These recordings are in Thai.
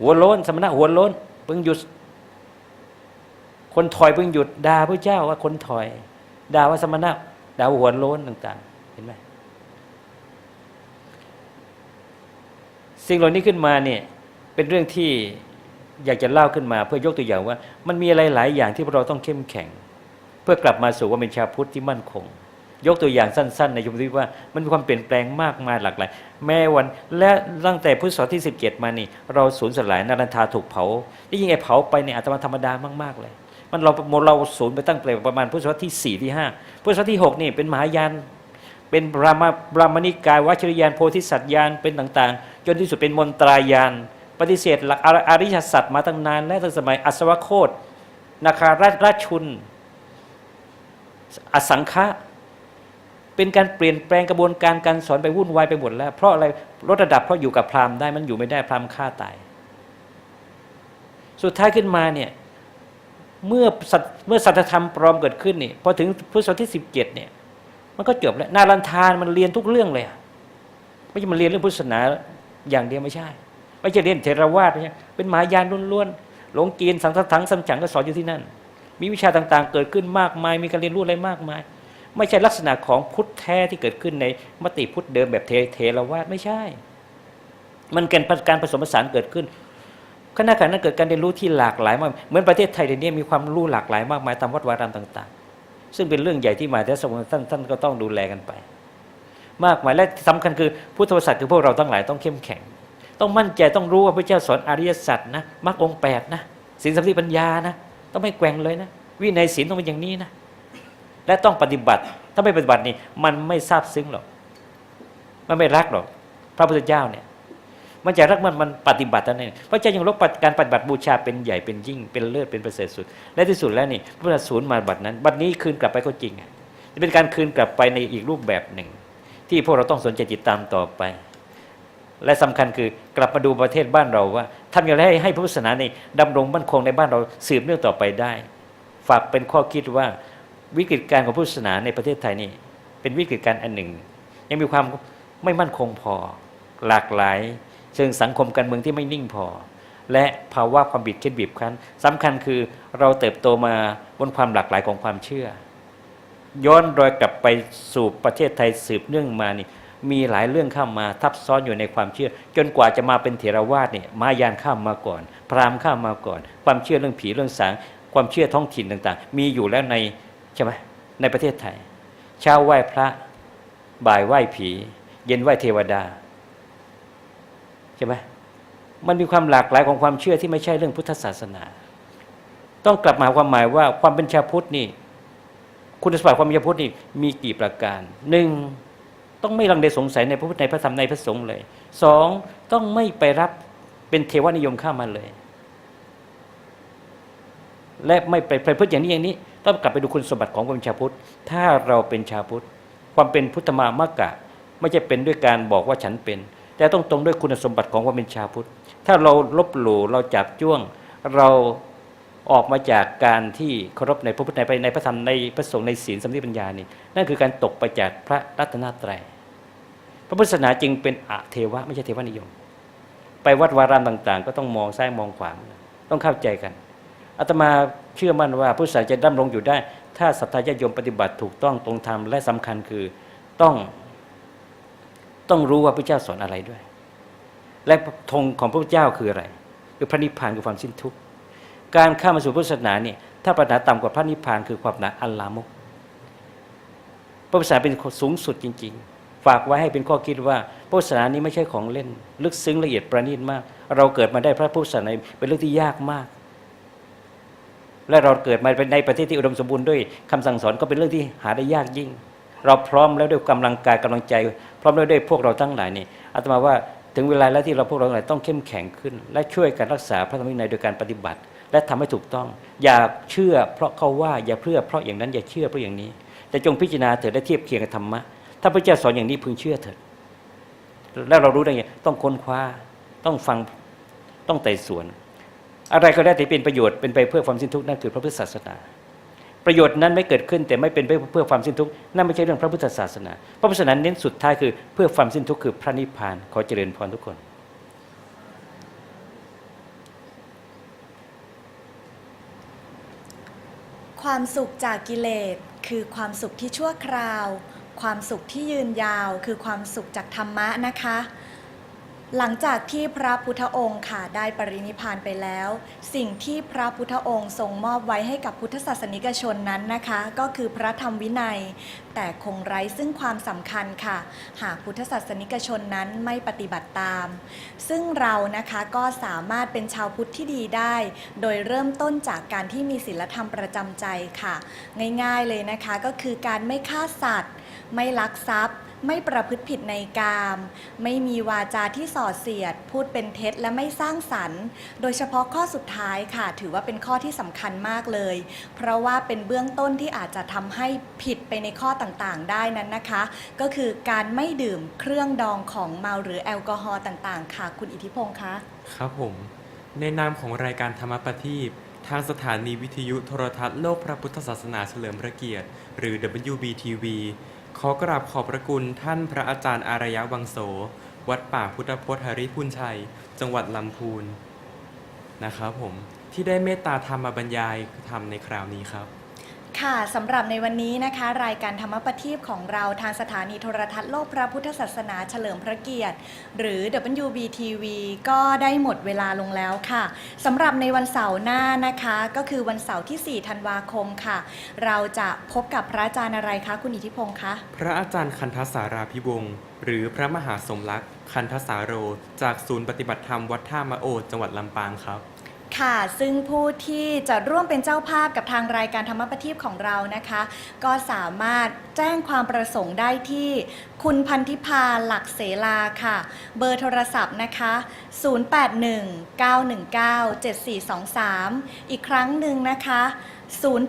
หัวโล้นสมณะหัวโล้นเพิ่งหยุด คนถอยเพิ่งหยุดด่าพระเจ้าว่าคนถอยด่าว่าสมณะด่าว่าหัวโล้นต่าง ๆ เห็นไหมสิ่งเหล่านี้ขึ้นมาเนี่ยเป็นเรื่องที่อยากจะเล่าขึ้นมา เพื่อยกตัวอย่างว่า มันมีอะไรหลายอย่างที่เราต้องเข้มแข็ง เพื่อกลับมาสู่ว่าเป็นชาวพุทธที่มั่นคง ยกตัวอย่างสั้นๆ ในยุคนี้ว่ามันมีความเปลี่ยนแปลงมากมายหลากหลายแม้วันและตั้งแต่พุทธศตวรรษที่ 17 มานี่ เราสูญสลายนารันทาถูกเผาที่ยิ่งไอ้เผาไปเนี่ยอาตมาธรรมดามากๆเลย มันเราเราสูญไปตั้งแต่ประมาณพุทธศตวรรษที่4ที่5พุทธศตวรรษที่6นี่เป็นมหายานเป็นบรามบรามณิกายวัชรยานโพธิสัตยานเป็นต่างๆ จนที่สุดเป็นมนตรายาน ปฏิเสธหลักออริยสัจมาตั้งนาน และตั้งสมัยอัศวโคตนาคาราชราชชุน อสังฆะ เป็นการเปลี่ยนแปลงกระบวนการการสอนไปวุ่นวายไปหมดแล้ว เพราะอะไรลดระดับเพราะอยู่กับพราหมณ์ได้มันอยู่ไม่ได้พราหมณ์ฆ่าตาย สุดท้ายขึ้นมาเนี่ยเมื่อเมื่อสัจธรรมปลอมเกิดขึ้นนี่พอถึงพุทธศตวรรษที่สิบเจ็ดเนี่ย มันก็จบแล้วนารันทานมันเรียนทุกเรื่องเลยอะไม่ใช่มันเรียนเรื่องพุทธศาสนาอย่างเดียวไม่ใช่ไม่ใช่เรียนเทรวาสไม่ใช่เป็นมหายานล้วนๆหลงกีนสังฆถังสัมฉังก็สอนอยู่ที่นั่น มีวิชาต่างๆ เกิดขึ้นมากมาย มีการเรียนรู้อะไรมากมาย ไม่ใช่ลักษณะของพุทธแท้ที่เกิดขึ้นในมติพุทธเดิมแบบเทเทรวาสไม่ใช่ มันเกิดการผสมผสานเกิดขึ้นขณะขณะนั้นเกิดการเรียนรู้ที่หลากหลายมากเหมือนประเทศไทยเดี๋ยวนี้มีความรู้หลากหลายมากมายตามวัดวารามต่าง ๆ ซึ่งเป็นเรื่องใหญ่ที่มาแต่สมท่านท่านก็ต้องดูแลกันไป มากมายและสำคัญคือพุทธบริษัทคือพวกเราทั้งหลายต้องเข้มแข็ง ต้องมั่นใจต้องรู้ว่าพระเจ้าสอนอริยสัจนะมรรคองแปดนะศีลสมาธิปัญญานะ ต้องไม่แกว่งเลยนะ วินัยศีลต้องเป็นอย่างนี้นะ และต้องปฏิบัติ ถ้าไม่ปฏิบัตินี่มันไม่ซาบซึ้งหรอกมันไม่รักหรอกพระพุทธเจ้าเนี่ยมันจะรักมันมันปฏิบัติท่านั้นเองพระเจ้ายังรบการปฏิบัติบูชาเป็นใหญ่เป็นยิ่งเป็นเลิศเป็นประเสริฐสุด และที่สุดแล้วนี่พระพุทธศูนย์มาบัดนั้น บัดนี้คืนกลับไปก็จริงอะจะเป็นการคืนกลับไปในอีกรูปแบบหนึ่ง ที่พวกเราต้องสนใจติดตามต่อไป และสำคัญคือกลับมาดูประเทศบ้านเราว่าทำอย่างไรให้ให้พุทธศาสนาในดำรงมั่นคงในบ้านเราสืบเนื่องต่อไปได้ ฝากเป็นข้อคิดว่า วิกฤตการของพุทธศาสนาในประเทศไทยนี่เป็นวิกฤตการอันหนึ่ง ยังมีความไม่มั่นคงพอ หลากหลายเชิงสังคมการเมืองที่ไม่นิ่งพอ และภาวะความบิดเค็ดบีบคั้นสำคัญคือเราเติบโตมาบนความหลากหลายของความเชื่อ ย้อนรอยกลับไปสู่ประเทศไทยสืบเนื่องมานี่มีหลายเรื่องเข้ามาทับซ้อนอยู่ในความเชื่อ จนกว่าจะมาเป็นเถรวาทเนี่ยมายานข้ามมาก่อน พราหมณ์ข้ามมาก่อน ความเชื่อเรื่องผีเรื่องสาง ความเชื่อท้องถิ่นต่างๆ มีอยู่แล้วใน ใช่ไหมในประเทศไทย เช้าไหว้พระ บ่ายไหว้ผี เย็นไหว้เทวดาใช่ไหมมันมีความหลากหลายของความเชื่อที่ไม่ใช่เรื่องพุทธศาสนา ต้องกลับมาความหมายว่าความเป็นชาวพุทธนี่ คุณสมบัติความเป็นชาวพุทธนี่มีกี่ประการหนึ่งต้องไม่ลังเลสงสัยในพระพุทธในพระธรรมในพระสงฆ์เลยสองต้องไม่ไปรับเป็นเทวนิยมข้ามาเลย และไม่ไปไปพฤติอย่างนี้อย่างนี้ ต้องกลับไปดูคุณสมบัติของความเป็นชาวพุทธ ถ้าเราเป็นชาวพุทธ ความเป็นพุทธมามกะ ไม่ใช่เป็นด้วยการบอกว่าฉันเป็น แต่ต้องตรงด้วยคุณสมบัติของความเป็นชาวพุทธ ถ้าเราลบหลู่เราจับจ้วง เราออกมาจากการที่เคารพในพระพุทธในในพระธรรมในพระสงฆ์ในศีลสมาธิปัญญานี่นั่นคือการตกไปจากพระรัตนตรัยพระพุทธศาสนาจึงเป็นอะเทวะไม่ใช่เทวนิยม ไปวัดวารามต่าง ๆ ก็ต้องมองซ้ายมองขวาต้องเข้าใจกัน อาตมาเชื่อมั่นว่าพุทธศาสนาจะดำรงอยู่ได้ ถ้าศรัทธาญาติโยมปฏิบัติถูกต้องตรงธรรมและสำคัญคือต้องต้องรู้ว่าพระเจ้าสอนอะไรด้วย และธงของพระพุทธเจ้าคืออะไร คือพระนิพพานคือความสิ้นทุกข์การข้ามาสู่พุทธศาสนาเนี่ยถ้าปรารถนาต่ำกว่าพระนิพพานคือความหนาอัลลามกพระพุทธศาสนาเป็นสูงสุดจริง ๆ ฝากไว้ให้เป็นข้อคิดว่าพุทธศาสนานี้ไม่ใช่ของเล่น ลึกซึ้งละเอียดประณีตมาก เราเกิดมาได้พระพุทธศาสนาเป็นเรื่องที่ยากมาก และเราเกิดมาเป็นในประเทศที่อุดมสมบูรณ์ด้วยคำสั่งสอนก็เป็นเรื่องที่หาได้ยากยิ่ง เราพร้อมแล้วด้วยกำลังกายกำลังใจ พร้อมแล้วด้วยพวกเราทั้งหลายนี่อาตมาว่าถึงเวลาแล้วที่เราพวกเราทั้งหลายต้องเข้มแข็งขึ้น และช่วยกันรักษาพระธรรมวินัยโดยการปฏิบัติ และทำให้ถูกต้อง อย่าเชื่อเพราะเขาว่าอย่าเพื่อเพราะอย่างนั้นอย่าเชื่อเพราะอย่างนี้ แต่จงพิจารณาเถิดและเทียบเคียงกับธรรมะถ้าพระเจ้าสอนอย่างนี้พึงเชื่อเถิดแล้วเรารู้ได้ไงต้องค้นคว้าต้องฟังต้องไต่สวน อะไรก็ได้ที่เป็นประโยชน์เป็นไปเพื่อความสิ้นทุกข์นั่นคือพระพุทธศาสนา ประโยชน์นั้นไม่เกิดขึ้นแต่ไม่เป็นไปเพื่อความสิ้นทุกข์นั่นไม่ใช่เรื่องพระพุทธศาสนา พระพุทธศาสนาเน้นสุดท้ายคือเพื่อความสิ้นทุกข์คือพระนิพพานขอเจริญพรทุกคนความสุขจากกิเลสคือความสุขที่ชั่วคราว ความสุขที่ยืนยาว คือความสุขจากธรรมะนะคะ หลังจากที่พระพุทธองค์ค่ะได้ปรินิพานไปแล้ว สิ่งที่พระพุทธองค์ทรงมอบไว้ให้กับพุทธศาสนิกชนนั้นนะคะ ก็คือพระธรรมวินัย แต่คงไร้ซึ่งความสำคัญค่ะ หากพุทธศาสนิกชนนั้นไม่ปฏิบัติตาม ซึ่งเรานะคะก็สามารถเป็นชาวพุทธที่ดีได้ โดยเริ่มต้นจากการที่มีศีลธรรมประจำใจค่ะ ง่ายๆเลยนะคะก็คือการไม่ฆ่าสัตว์ ไม่ลักทรัพย์ ไม่ประพฤติผิดในกาม ไม่มีวาจาที่ส่อเสียด พูดเป็นเท็จและไม่สร้างสรรค์ โดยเฉพาะข้อสุดท้ายค่ะ ถือว่าเป็นข้อที่สำคัญมากเลย เพราะว่าเป็นเบื้องต้นที่อาจจะทำให้ผิดไปในข้อต่างๆ ได้นั้นนะคะ ก็คือการไม่ดื่มเครื่องดองของเมาหรือแอลกอฮอล์ต่างๆ ค่ะ คุณอิทธิพงศ์คะครับผมในนามของรายการธรรมปทีปทางสถานีวิทยุโทรทัศน์โลกพระพุทธศาสนาเฉลิมพระเกียรติ หรือ WBTV ขอกราบขอบพระคุณท่านพระอาจารย์อารยะวังโส วัดป่าพุทธพจน์หริพุนชัย จังหวัดลำพูนนะครับผมที่ได้เมตตาธรรมมาบรรยายธรรมในคราวนี้ครับ ค่ะสำหรับในวันนี้นะคะ รายการธรรมปทีปของเราทางสถานีโทรทัศน์โลกพระพุทธศาสนาเฉลิมพระเกียรติ หรือ WBTV ก็ได้หมดเวลาลงแล้วค่ะสำหรับในวันเสาร์หน้านะคะ ก็คือวันเสาร์ที่ 4 ธันวาคมค่ะ เราจะพบกับพระอาจารย์อะไรคะ คุณอิทธิพงศ์คะ พระอาจารย์คันทสาราพิวงศ์หรือพระมหาสมรักษ์คันทสาโร จากศูนย์ปฏิบัติธรรมวัดท่ามะโอ จังหวัดลำปางครับ ค่ะ ซึ่งผู้ที่จะร่วมเป็นเจ้าภาพกับทางรายการธรรมปทีปของเรานะคะ ก็สามารถแจ้งความประสงค์ได้ที่ คุณพันธิพาหลักเสลาค่ะ เบอร์โทรศัพท์นะคะ 0819197423 อีกครั้งหนึ่งนะคะ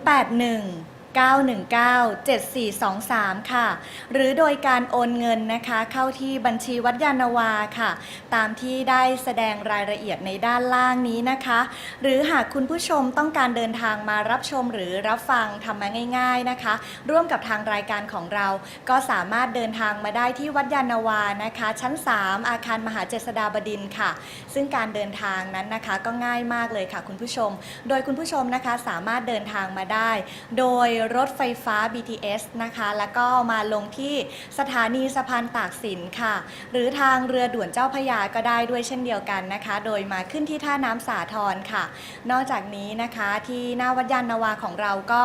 081 919 7423 ค่ะ หรือโดยการโอนเงินนะคะ เข้าที่บัญชีวัดยานาวาค่ะ ตามที่ได้แสดงรายละเอียดในด้านล่างนี้นะคะ หรือหากคุณผู้ชมต้องการเดินทางมารับชมหรือรับฟังทำมาง่าย ๆนะคะ ร่วมกับทางรายการของเราก็สามารถเดินทางมาได้ที่วัดยานาวานะคะ ชั้น 3 อาคารมหาเจษฎาบดินค่ะ ซึ่งการเดินทางนั้นนะคะก็ง่ายมากเลยค่ะคุณผู้ชม โดยคุณผู้ชมนะคะสามารถเดินทางมาได้ โดยรถไฟฟ้า BTS นะคะ แล้วก็มาลงที่สถานีสะพานตากสินค่ะ หรือทางเรือด่วนเจ้าพยาก็ได้ด้วยเช่นเดียวกันนะคะ โดยมาขึ้นที่ท่าน้ำสาทรค่ะ นอกจากนี้นะคะที่หน้าวัดยานนาวาของเราก็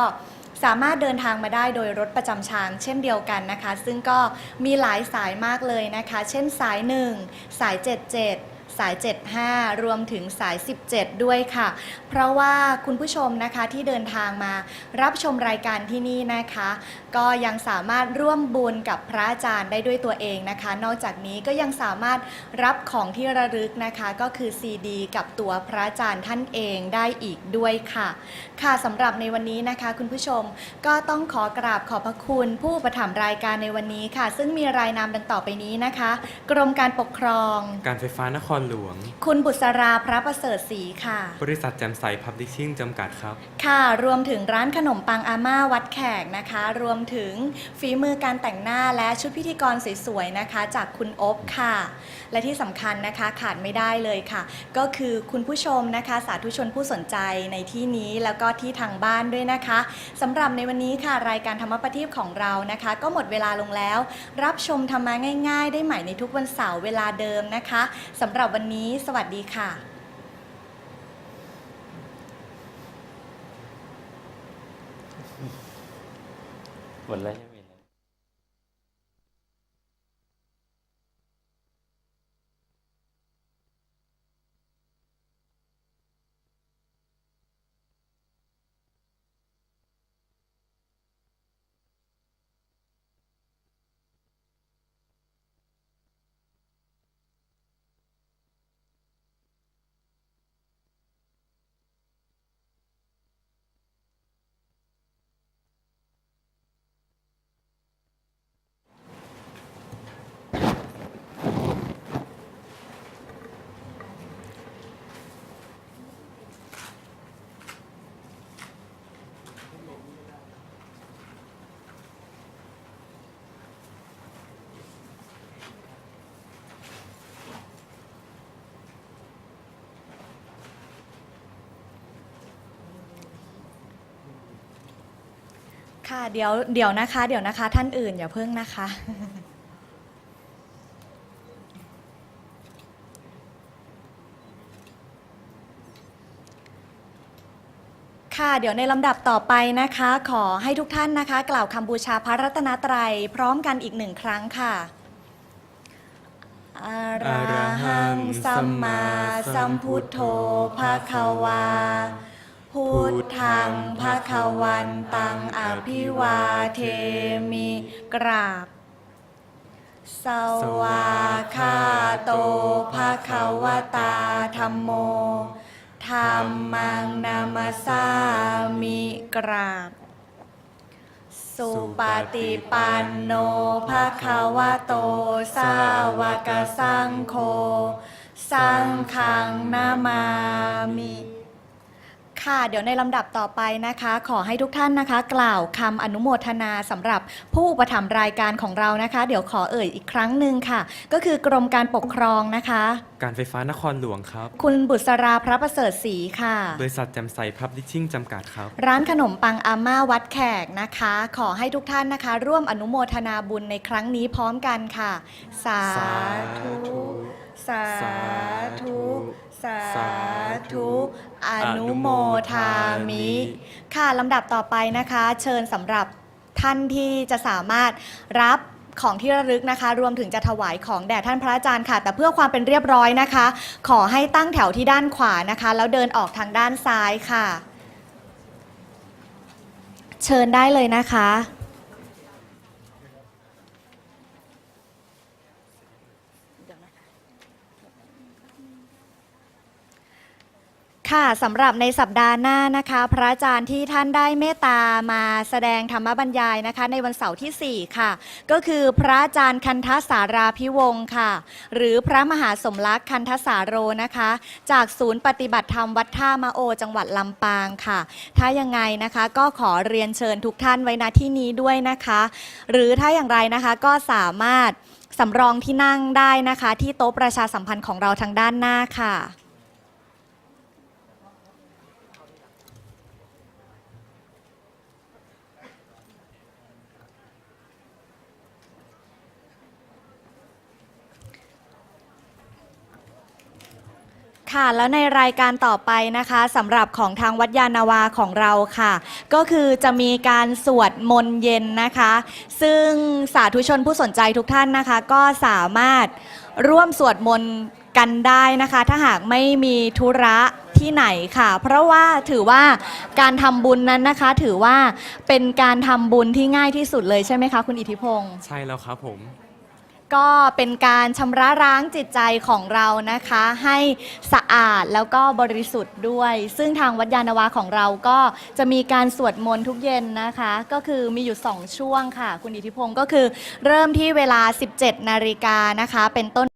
สามารถเดินทางมาได้โดยรถประจำทางเช่นเดียวกันนะคะ ซึ่งก็มีหลายสายมากเลยนะคะ เช่นสาย 1 สาย 77 สาย 75 รวมถึงสาย 17 ด้วยค่ะ เพราะว่าคุณผู้ชมนะคะที่เดินทางมารับชมรายการที่นี่นะคะ ก็ยังสามารถร่วมบุญกับพระอาจารย์ได้ด้วยตัวเองนะคะ นอกจากนี้ก็ยังสามารถรับของที่ระลึกนะคะ ก็คือซีดี กับตัวพระอาจารย์ท่านเองได้อีกด้วยค่ะ ค่ะสำหรับในวันนี้นะคะ คุณผู้ชมก็ต้องขอกราบขอบพระคุณ ผู้ประถมรายการในวันนี้ค่ะ ซึ่งมีรายนามดังต่อไปนี้นะคะ กรมการปกครอง การไฟฟ้านครหลวง คุณบุษราพระประเสริฐศรีค่ะ บริษัทแจ่มใสพับลิชชิ่งจำกัดครับ ค่ะ รวมถึงร้านขนมปังอาม่าวัดแขกนะคะ รวมถึงฝีมือการแต่งหน้าและชุดพิธีกรสวยๆนะคะ จากคุณอบค่ะ และที่สำคัญนะคะขาดไม่ได้เลยค่ะ ก็คือคุณผู้ชมนะคะ สาธุชนผู้สนใจในที่นี้แล้วก็ที่ทางบ้านด้วยนะคะสำหรับในวันนี้ค่ะ รายการธรรมปฏิบของเรานะคะ ก็หมดเวลาลงแล้ว รับชมธรรมะง่าย ๆ ได้ใหม่ในทุกวันเสาร์เวลาเดิมนะคะสำหรับวันนี้ สวัสดีค่ะหมดแล้ว ค่ะเดี๋ยวเดี๋ยวนะคะ เดี๋ยวนะคะ ท่านอื่นอย่าเพิ่งนะคะ ค่ะเดี๋ยวในลำดับต่อไปนะคะ ขอให้ทุกท่านนะคะ กล่าวคำบูชาพระรัตนตรัยพร้อมกันอีกหนึ่งครั้งค่ะอะระหังสัมมาสัมพุทโธภะคะวา พุทธังภะคะวันตังอภิวาเทมิกราบ สวาคาโตภะคะวตาธัมโมธรรมังนามาสามิกราบ สุปฏิปันโนภะคะวะโต สาวกสังโฆ สังฆังนามามิ ค่ะ เดี๋ยวในลำดับต่อไปนะคะ ขอให้ทุกท่านนะคะ กล่าวคำอนุโมทนาสำหรับผู้อุประถมภ์รายการของเรานะคะ เดี๋ยวขอเอ่ยอีกครั้งหนึ่งค่ะ ก็คือกรมการปกครองนะคะ การไฟฟ้านครหลวงครับ คุณบุษราพระประเสริฐศรีค่ะ บริษัทแจำใสพับลิชชิ่งจำกัดครับ ร้านขนมปังอาม่าวัดแขกนะคะ ขอให้ทุกท่านนะคะ ร่วมอนุโมทนาบุญในครั้งนี้พร้อมกันค่ะ สาธุ สาธุ สาธุ อนุโมทามิ ค่ะลำดับต่อไปนะคะ เชิญสำหรับท่านที่จะสามารถรับของที่ระลึกนะคะ รวมถึงจะถวายของแด่ท่านพระอาจารย์ค่ะ แต่เพื่อความเป็นเรียบร้อยนะคะ ขอให้ตั้งแถวที่ด้านขวานะคะ แล้วเดินออกทางด้านซ้ายค่ะ เชิญได้เลยนะคะ ค่ะสำหรับในสัปดาห์หน้านะคะ พระอาจารย์ที่ท่านได้เมตตามาแสดงธรรมบรรยายนะคะ ในวันเสาร์ที่ 4 ค่ะ ก็คือพระอาจารย์คันทสาราพิวงค่ะ หรือพระมหาสมรักษ์คันทสาโรนะคะ จากศูนย์ปฏิบัติธรรมวัดท่ามาโอ จังหวัดลำปางค่ะ ถ้ายังไงนะคะก็ขอเรียนเชิญทุกท่านไว้ณที่นี้ด้วยนะคะ หรือถ้าอย่างไรนะคะก็สามารถสำรองที่นั่งได้นะคะ ที่โต๊ะประชาสัมพันธ์ของเราทางด้านหน้าค่ะ ค่ะ แล้วในรายการต่อไปนะคะสำหรับของทางวัดยานาวาของเราค่ะ ก็คือจะมีการสวดมนต์เย็นนะคะ ซึ่งสาธุชนผู้สนใจทุกท่านนะคะ ก็สามารถร่วมสวดมนต์กันได้นะคะ ถ้าหากไม่มีธุระที่ไหนค่ะ เพราะว่าถือว่าการทำบุญนั้นนะคะ ถือว่าเป็นการทำบุญที่ง่ายที่สุดเลยใช่ไหมคะ คุณอิทธิพงศ์ ใช่แล้วครับผม ก็เป็นการชำระล้างจิตใจของเรานะคะ ให้สะอาดแล้วก็บริสุทธิ์ด้วย ซึ่งทางวัดยานวาของเราก็จะมีการสวดมนต์ทุกเย็นนะคะ ก็คือมีอยู่ 2 ช่วงค่ะ คุณอิทธิพงศ์ก็คือเริ่มที่เวลา 17 นาฬิกานะคะ เป็นต้น